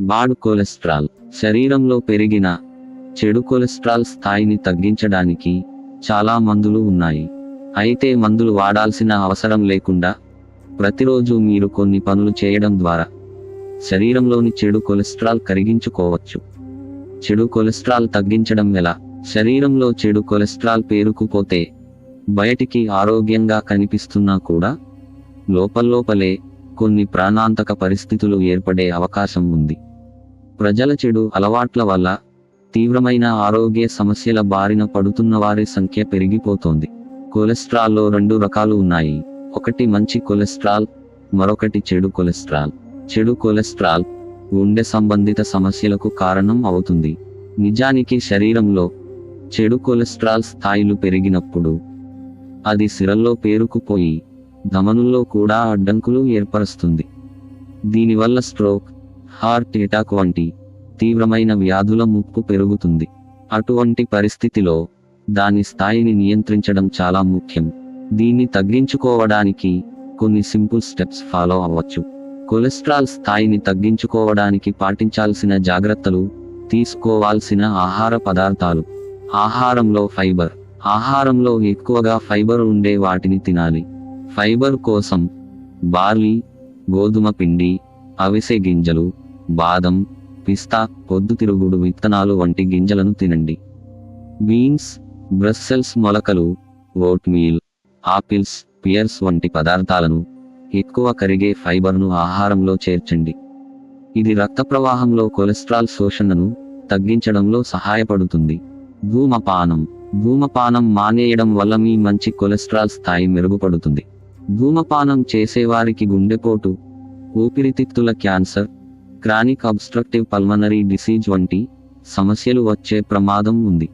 Bad cholesterol శరీరంలో పెరిగిన చెడు కొలెస్ట్రాల్ స్థాయిని తగ్గించడానికి చాలా మందులు ఉన్నాయి. అయితే మందులు వాడాల్సిన అవసరం లేకుండా ప్రతిరోజు మీరు కొన్ని పనులు చేయడం ద్వారా శరీరంలోని చెడు కొలెస్ట్రాల్ కరిగించుకోవచ్చు. చెడు కొలెస్ట్రాల్ తగ్గించడం ఎలా? శరీరంలో చెడు కొలెస్ట్రాల్ పేరుకుపోతే బయటికి ఆరోగ్యంగా కనిపిస్తున్నా కూడా లోపల్లోపలే కొన్ని ప్రాణాంతక పరిస్థితులు ఏర్పడే అవకాశం ఉంది. ప్రజల చెడు అలవాట్ల వల్ల తీవ్రమైన ఆరోగ్య సమస్యల బారిన పడుతున్న వారి సంఖ్య పెరిగిపోతోంది. కొలెస్ట్రాల్లో రెండు రకాలు ఉన్నాయి. ఒకటి మంచి కొలెస్ట్రాల్ మరొకటి చెడు కొలెస్ట్రాల్. చెడు కొలెస్ట్రాల్ గుండె సంబంధిత సమస్యలకు కారణం అవుతుంది. నిజానికి శరీరంలో చెడు కొలెస్ట్రాల్ స్థాయిలు పెరిగినప్పుడు అది సిరల్లో పేరుకుపోయి ధమనుల్లో కూడా అడ్డంకులు ఏర్పరుస్తుంది. దీనివల్ల స్ట్రోక్ హార్ట్ ఎటాక్ వంటి తీవ్రమైన వ్యాధుల ముప్పు పెరుగుతుంది. అటువంటి పరిస్థితిలో దాని స్థాయిని నియంత్రించడం చాలా ముఖ్యం. దీన్ని తగ్గించుకోవడానికి కొన్ని సింపుల్ స్టెప్స్ ఫాలో అవ్వచ్చు. కొలెస్ట్రాల్ స్థాయిని తగ్గించుకోవడానికి పాటించాల్సిన జాగ్రత్తలు తీసుకోవాల్సిన ఆహార పదార్థాలు. ఆహారంలో ఫైబర్. ఆహారంలో ఎక్కువగా ఫైబర్ ఉండే వాటిని తినాలి. ఫైబర్ కోసం బార్లీ గోధుమ పిండి అవిసె గింజలు బాదం పిస్తా పొద్దుతిరుగుడు విత్తనాలు వంటి గింజలను తినండి. బీన్స్ బ్రస్సెల్స్ మొలకలు ఓట్మీల్ ఆపిల్స్ పియర్స్ వంటి పదార్థాలను ఎక్కువ కరిగే ఫైబర్ను ఆహారంలో చేర్చండి. ఇది రక్త ప్రవాహంలో కొలెస్ట్రాల్ శోషణను తగ్గించడంలో సహాయపడుతుంది. ధూమపానం. ధూమపానం మానేయడం వల్ల మీ మంచి కొలెస్ట్రాల్ స్థాయి మెరుగుపడుతుంది. ధూమపానం చేసేవారికి గుండెపోటు ఊపిరితిత్తుల cancer chronic obstructive pulmonary disease వంటి సమస్యలు వచ్చే ప్రమాదం ఉంది.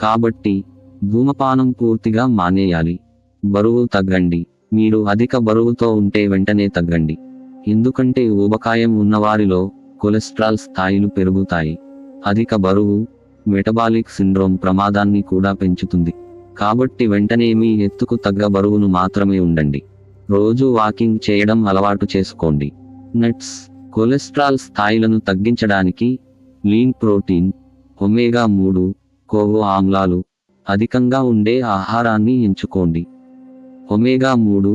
కాబట్టి ధూమపానం పూర్తిగా మానేయాలి. బరువు తగ్గండి. మీరు అధిక బరువుతో ఉంటే వెంటనే తగ్గండి. ఎందుకంటే ఊబకాయం ఉన్నవారిలో కొలెస్ట్రాల్ స్థాయిలు పెరుగుతాయి. అధిక బరువు మెటబాలిక్ సిండ్రోమ్ ప్రమాదాన్ని కూడా పెంచుతుంది. కాబట్టి వెంటనే మీ ఎత్తుకు తగ్గ బరువును మాత్రమే ఉండండి. రోజు వాకింగ్ చేయడం అలవాటు చేసుకోండి. నట్స్ కొలెస్ట్రాల్ స్థాయిలను తగ్గించడానికి లీన్ ప్రోటీన్ ఒమేగా మూడు కొవ్వు ఆమ్లాలు అధికంగా ఉండే ఆహారాన్ని ఎంచుకోండి. ఒమేగా మూడు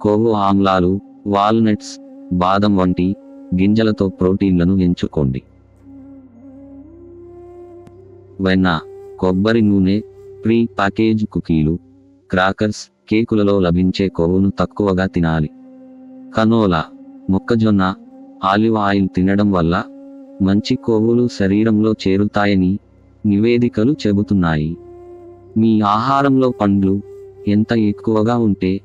కొవ్వు ఆమ్లాలు వాల్నట్స్ బాదం వంటి గింజలతో ప్రోటీన్లను ఎంచుకోండి. వెన్న కొబ్బరి నూనె ప్రీ ప్యాకేజ్ కుకీలు క్రాకర్స్ కేకులలో లభించే కొవ్వును తక్కువగా తినాలి. కనోలా మొక్కజొన్న ఆలివ్ ఆయిల్ తినడం వల్ల మంచి కొవ్వులు శరీరంలో చేరుతాయని నివేదికలు చెబుతున్నాయి. మీ ఆహారంలో పండ్లు ఎంత ఎక్కువగా ఉంటే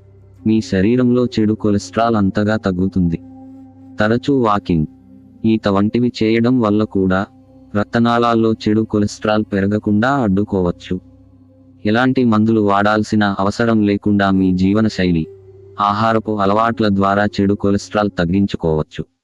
మీ శరీరంలో చెడు కొలెస్ట్రాల్ అంతగా తగ్గుతుంది. తరచూ వాకింగ్ ఈత వంటివి చేయడం వల్ల కూడా రక్తనాళాల్లో చెడు కొలెస్ట్రాల్ పెరగకుండా అడ్డుకోవచ్చు. ఎలాంటి మందులు వాడాల్సిన అవసరం లేకుండా మీ జీవనశైలి ఆహారపు అలవాట్ల ద్వారా చెడు కొలెస్ట్రాల్ తగ్గించుకోవచ్చు.